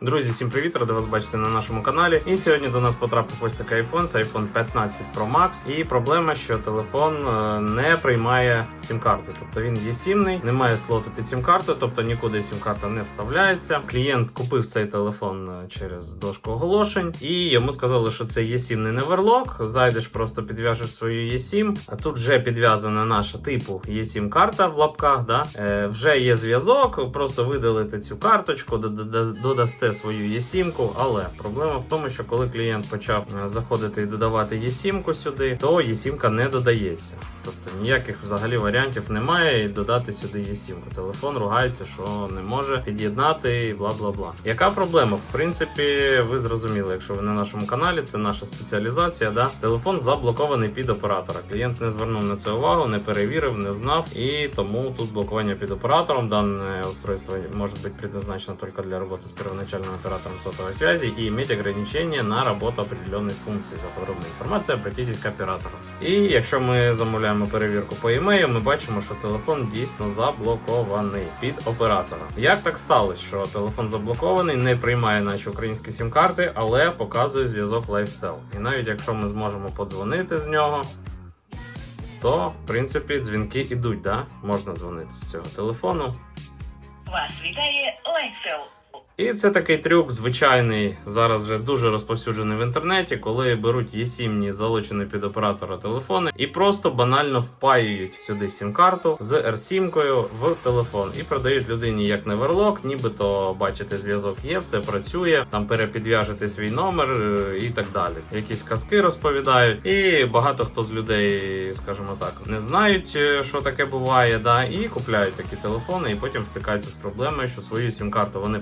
Друзі, всім привіт! Ради вас бачити на нашому каналі. І сьогодні до нас потрапив ось такий iPhone, це iPhone 15 Pro Max. І проблема, що телефон е, не приймає сім-карти. Тобто він є сімний, немає слоту під сім-карту, тобто нікуди сім-карта не вставляється. Клієнт купив цей телефон е, через дошку оголошень, і йому сказали, що це є сімний неверлок. Зайдеш, просто підв'яжеш свою є7, а тут вже підв'язана наша типу є7 карта в лапках. Да? Е, вже є зв'язок, просто видалите цю карточку, дода- додасте свою є7, але проблема в тому, що коли клієнт почав е, заходити і додавати є7 сюди, то є7 не додається. Тобто ніяких взагалі варіантів немає і додати сюди є7. Телефон ругається, що не може під'єднати і бла бла бла. Яка проблема? В принципі, ви зрозуміли, якщо ви на нашому каналі, це наша спеціалізація. Да? Телефон заблокований під оператора. Клієнт не звернув на це увагу, не перевірив, не знав, і тому тут блокування під оператором. Дане устройство може бути предназначено только для работы с первоначальным оператором сотовой связи и иметь ограничения на работу определенной функции. За подробной информацией обратитесь к оператору. І якщо ми замовляємо перевірку по емейлу, ми бачимо, що телефон дійсно заблокований під оператора. Як так сталося, що телефон заблокований, не приймає наші українські сім-карти, але показує зв'язок LifeCell. І навіть якщо ми зможемо подзвонити з нього, то в принципі дзвінки ідуть, да? Можна дзвонити з цього телефону. Вас вітає Лайфсел. І це такий трюк звичайний, зараз вже дуже розповсюджений в інтернеті, коли беруть є залучені під оператора телефони і просто банально впаюють сюди сім-карту з R7 в телефон і продають людині як неверлок, нібито бачите, зв'язок є, все працює, там перепідв'яжете свій номер е, і так далі. Якісь казки розповідають, і багато хто з людей, скажімо так, не знають, е, що таке буває, да, і купляють такі телефони, і потім стикаються з проблемою, що свою сім-карту вони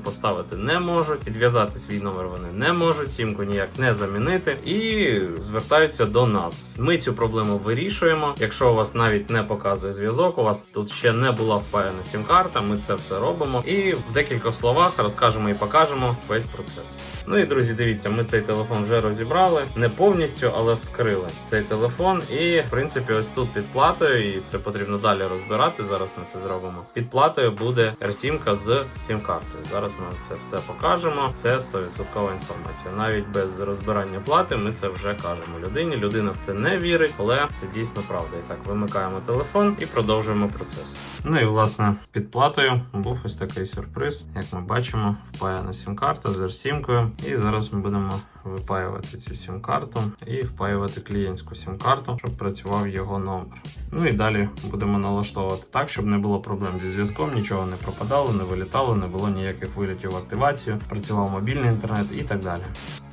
поставити не можуть, підв'язати свій номер вони не можуть, сімку ніяк не замінити і звертаються до нас. Ми цю проблему вирішуємо. Якщо у вас навіть не показує зв'язок, у вас тут ще не була впаяна сім-карта, ми це все робимо. І в декількох словах розкажемо і покажемо весь процес. Ну і друзі, дивіться, ми цей телефон вже розібрали, не повністю, але вскрили цей телефон. І в принципі, ось тут під платою, і це потрібно далі розбирати. Зараз ми це зробимо. Під платою буде R7 з сім-картою. Зараз ми це все покажемо. Це 100% інформація. Навіть без розбирання плати ми це вже кажемо людині. Людина в це не вірить, але це дійсно правда. І так вимикаємо телефон і продовжуємо процес. Ну і власне під платою був ось такий сюрприз. Як ми бачимо, впаяна сім-карта з R7. І зараз ми будемо випаювати цю сім-карту і впаювати клієнтську сім-карту, щоб працював його номер. Ну і далі будемо налаштовувати так, щоб не було проблем зі зв'язком, нічого не пропадало, не вилітало, не було ніяких вилітів в активацію, працював мобільний інтернет і так далі.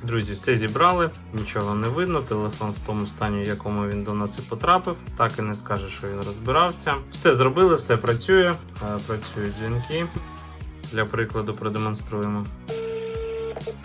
Друзі, все зібрали, нічого не видно. Телефон в тому стані, в якому він до нас і потрапив. Так і не скаже, що він розбирався. Все зробили, все працює. Е, Працюють дзвінки. Для прикладу продемонструємо.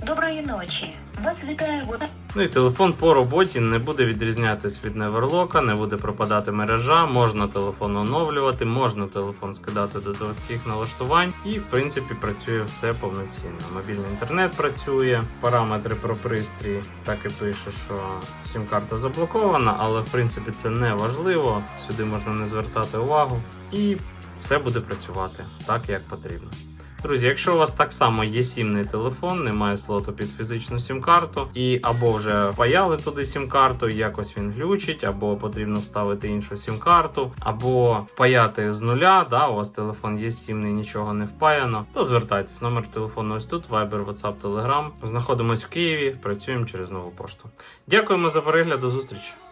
Доброї ночі. Вас вітає вода. Ну і телефон по роботі не буде відрізнятись від неверлока, не буде пропадати мережа, можна телефон оновлювати, можна телефон скидати до заводських налаштувань, і в принципі працює все повноцінно. Мобільний інтернет працює, параметри про пристрій так і пише, що сім-карта заблокована, але в принципі це не важливо. Сюди можна не звертати увагу, і все буде працювати так, як потрібно. Друзі, якщо у вас так само є сімний телефон, немає слоту під фізичну сім-карту, і або вже паяли туди сім-карту, якось він глючить, або потрібно вставити іншу сім-карту, або впаяти з нуля, да, у вас телефон є сімний, нічого не впаяно, то звертайтесь. Номер телефону ось тут, Viber, WhatsApp, Telegram. Знаходимось в Києві, працюємо через нову пошту. Дякуємо за перегляд, до зустрічі!